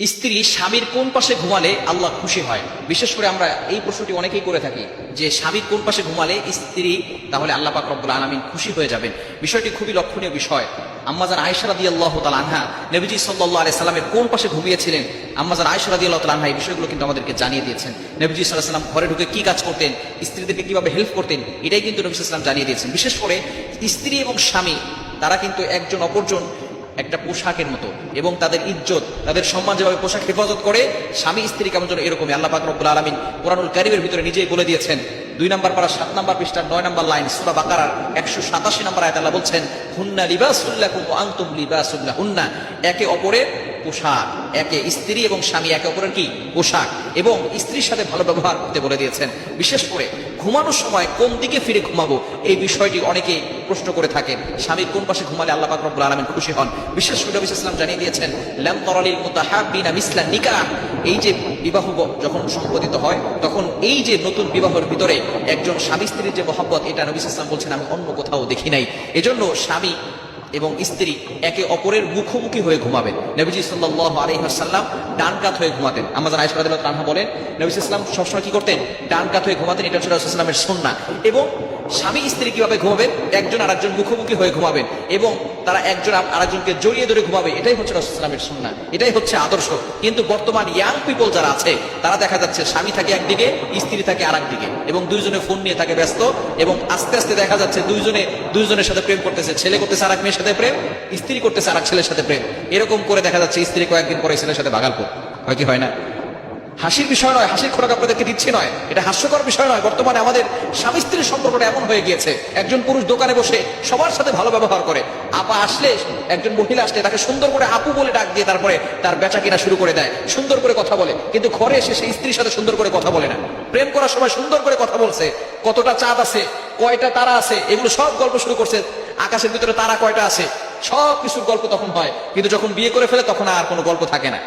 স্ত্রী স্বামীর কোন পাশে ঘুমালে আল্লাহ খুশি হয়? বিশেষ করে আমরা এই প্রশ্নটি অনেকেই করে থাকি, যে স্বামীর কোন পাশে ঘুমালে স্ত্রী, তাহলে আল্লাহ পাক রব্বুল আলমিন খুশি হয়ে যাবেন। বিষয়টি খুবই লক্ষণীয় বিষয়। আম্মাজান আয়সা রাদি আল্লাহ তাল আনহা, নবীজি সাল্লাহ আলাই সাল্লামের কোন পাশে ঘুমিয়েছিলেন? আম্মাজান আয়সা রাদি আল্লাহ তাল আনহা এই বিষয়গুলো কিন্তু আমাদেরকে জানিয়ে দিয়েছেন। নবীজি সাল্লাহ সাল্লাম ঘরে ঢুকে কি কাজ করতেন? স্ত্রীদেরকে কীভাবে হেল্প করতেন? এটাই কিন্তু নবী সাল্লাম জানিয়ে দিয়েছেন। বিশেষ করে স্ত্রী এবং স্বামী, তারা কিন্তু একজন অপরজন। একটা পোশাকের মতো এবং তাদের ইজ্জত, তাদের সম্মান যেভাবে পোশাক হেফাজত করে স্বামী স্ত্রী কেমন যেন এরকমই। আল্লাহ পাক রব্বুল আলমিন কোরআনুল কারিমের ভিতরে নিজেই বলে দিয়েছেন দুই নম্বর পারা সাত নম্বর পৃষ্ঠার নয় নম্বর লাইন, সুরা বাকারার একশো সাতাশি নম্বর আয়াত আল্লাহ বলছেন, হুন্না আনতুম লিবাসুল্লাহ হুন্না একে অপরের পোশাক, একে স্ত্রী এবং স্বামী, একে অপরের কি? পোশাক। এবং স্ত্রীর সাথে ভালো ব্যবহার করতে বলে দিয়েছেন। বিশেষ করে ঘুমানোর সময় কোন দিকে ফিরে ঘুমাবো, এই বিষয়টি অনেকে প্রশ্ন করে থাকেন। স্বামী কোন পাশে ঘুমালে আল্লাহ পাক রব্বুল খুশি হন। বিশেষ করে ইসলাম জানিয়ে দিয়েছেন, লাম তরালিল মুতাহাব্বিনা মিসলা নিকাহ। এই যে বিবাহ যখন সংঘটিত হয়, তখন এই যে নতুন বিবাহের ভিতরে একজন স্বামী স্ত্রীর যে মহাব্বত, এটা নবী ইসলাম বলছেন, আমি অন্য কোথাও দেখি নাই। এজন্য স্বামী এবং স্ত্রী একে অপরের মুখোমুখি হয়ে ঘুমাবেন। নবীজি সাল্লাহ আলহিহাসাল্লাম ডান কাত হয়ে ঘুমাতেন। আমাদের তানহা বলেন, নবী ইসলাম সবসময় কি করতেন? ডান কাত হয়ে ঘুমাতেন, এটা হচ্ছে ইসলামের সন্না এবং স্বামী স্ত্রী কীভাবে ঘুমাবেন? একজন আরেকজন মুখোমুখি হয়ে ঘুমাবেন এবং তারা একজন আরেকজনকে জড়িয়ে ধরে ঘুমাবে। এটাই হচ্ছে ইসলামের সন্না এটাই হচ্ছে আদর্শ। কিন্তু বর্তমান ইয়াং পিপল যারা আছে, তারা দেখা যাচ্ছে স্বামী থাকে একদিকে, স্ত্রী থাকে আর দিকে এবং দুইজনে ফোন নিয়ে থাকে ব্যস্ত এবং আস্তে আস্তে দেখা যাচ্ছে দুইজনে দুইজনের সাথে প্রেম করতেছে। ছেলে করতেছে আরেক মেয়ের সাথে প্রেম, স্ত্রী করতেছে আরেক ছেলের সাথে প্রেম। এরকম করে দেখা যাচ্ছে স্ত্রী কয়েকদিন পরে ছেলের সাথে ভাগালপুর হয় কি হয় না? হাসির বিষয় নয়, হাসির খোরাক আপনাদেরকে দিচ্ছি নয়। এটা হাস্যকর বিষয় নয়, বর্তমানে আমাদের স্বামী স্ত্রীর সম্পর্কটা এমন হয়ে গিয়েছে, একজন পুরুষ দোকানে বসে সবার সাথে ভালো ব্যবহার করে, আপা আসলে একজন মহিলা আসলে তাকে সুন্দর করে আপু বলে ডাক দিয়ে তারপরে তার বেচা কিনা শুরু করে দেয়, সুন্দর করে কথা বলে। কিন্তু ঘরে এসে সেই স্ত্রীর সাথে সুন্দর করে কথা বলে না। প্রেম করার সময় সুন্দর করে কথা বলছে, কতটা চাঁদ আছে, কয়টা তারা আছে, এগুলো সব গল্প শুরু করছে, আকাশের ভিতরে তারা কয়টা আছে সব কিছুর গল্প তখন হয়। কিন্তু যখন বিয়ে করে ফেলে তখন আর কোনো গল্প থাকে না।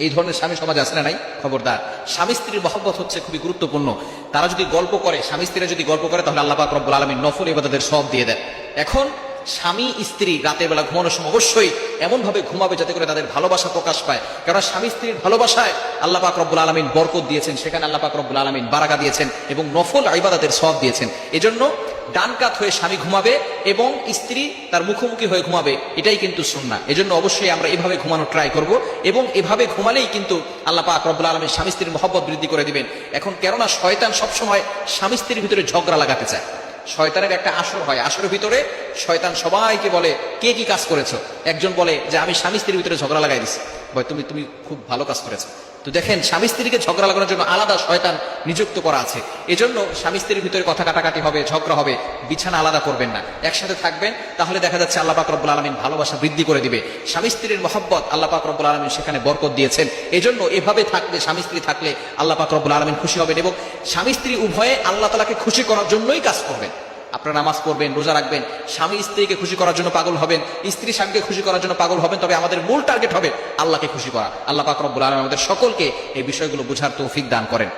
এই ধরনের স্বামী সমাজ আছে না নাই? খবরদার। স্বামী স্ত্রীর মহব্বত হচ্ছে খুবই গুরুত্বপূর্ণ। তারা যদি গল্প করে, স্বামী স্ত্রীরা যদি গল্প করে, তাহলে আল্লাহ পাক রব্বুল আলমী নফল তাদের সব দিয়ে দেয় এখন স্বামী, স্ত্রী রাতের বেলা ঘুমানোর সময় অবশ্যই এমন ভাবে ঘুমাবে যাতে করে তাদের ভালোবাসা প্রকাশ পায়। কারণ স্বামী, স্ত্রীর ভালোবাসায় আল্লাহ পাক রব্বুল আলমিন বরকত দিয়েছেন। সেখানে আল্লাহ পাক রব্বুল আলমিন বারাকা দিয়েছেন এবং নফল ইবাদতের সব দিয়েছেন। এজন্য ডান কাত হয়ে স্বামী ঘুমাবে এবং স্ত্রী তার মুখোমুখি হয়ে ঘুমাবে, এটাই কিন্তু সুন্না এজন্য অবশ্যই আমরা এভাবে ঘুমানো ট্রাই করব এবং এভাবে ঘুমালেই কিন্তু আল্লাহ পাক রব্বুল আলমীর স্বামী, স্ত্রীর মহব্বত বৃদ্ধি করে দিবেন। এখন কেননা শয়তান সবসময় স্বামী, স্ত্রীর ভিতরে ঝগড়া লাগাতে চায়। শয়তানের একটা আসর হয়। আসরের ভিতরে শয়তান সবাইকে বলে, কে কি কাজ করেছ? একজন বলে যে, আমি স্বামী স্ত্রীর ভিতরে ঝগড়া লাগাই দিছি। ভাই, তুমি তুমি খুব ভালো কাজ করেছ। তো দেখেন, স্বামী স্ত্রীকে ঝগড়া লাগানোর জন্য আলাদা শয়তান নিযুক্ত করা আছে। এজন্য স্বামী স্ত্রীর ভিতরে কথা কাটাকাটি হবে, ঝগড়া হবে, বিছানা আলাদা করবেন না। একসাথে থাকবেন, তাহলে দেখা যাচ্ছে আল্লাহ পাক রব্বুল আলমিন ভালোবাসা বৃদ্ধি করে দিবে। স্বামী স্ত্রীর মহব্বত আল্লাহ পাক রব্বুল আলমিন সেখানে বরকত দিয়েছেন। এজন্য এভাবে থাকলে, স্বামী স্ত্রী থাকলে আল্লাহ পাক রব্বুল আলমিন খুশি হবেন এবং স্বামী স্ত্রী উভয়ে আল্লাহ তালাকে খুশি করার জন্যই কাজ করবেন। আপনারা নামাজ পড়বেন, রোজা রাখবেন, স্বামী স্ত্রীকে খুশি করার জন্য পাগল হবেন, স্ত্রী স্বামীকে খুশি করার জন্য পাগল হবেন, তবে আমাদের মূল টার্গেট হবে আল্লাহকে খুশি করা। আল্লাহ পাক রব্বুল আলম আমাদের সকলকে এই বিষয়গুলো বোঝার তৌফিক দান করেন।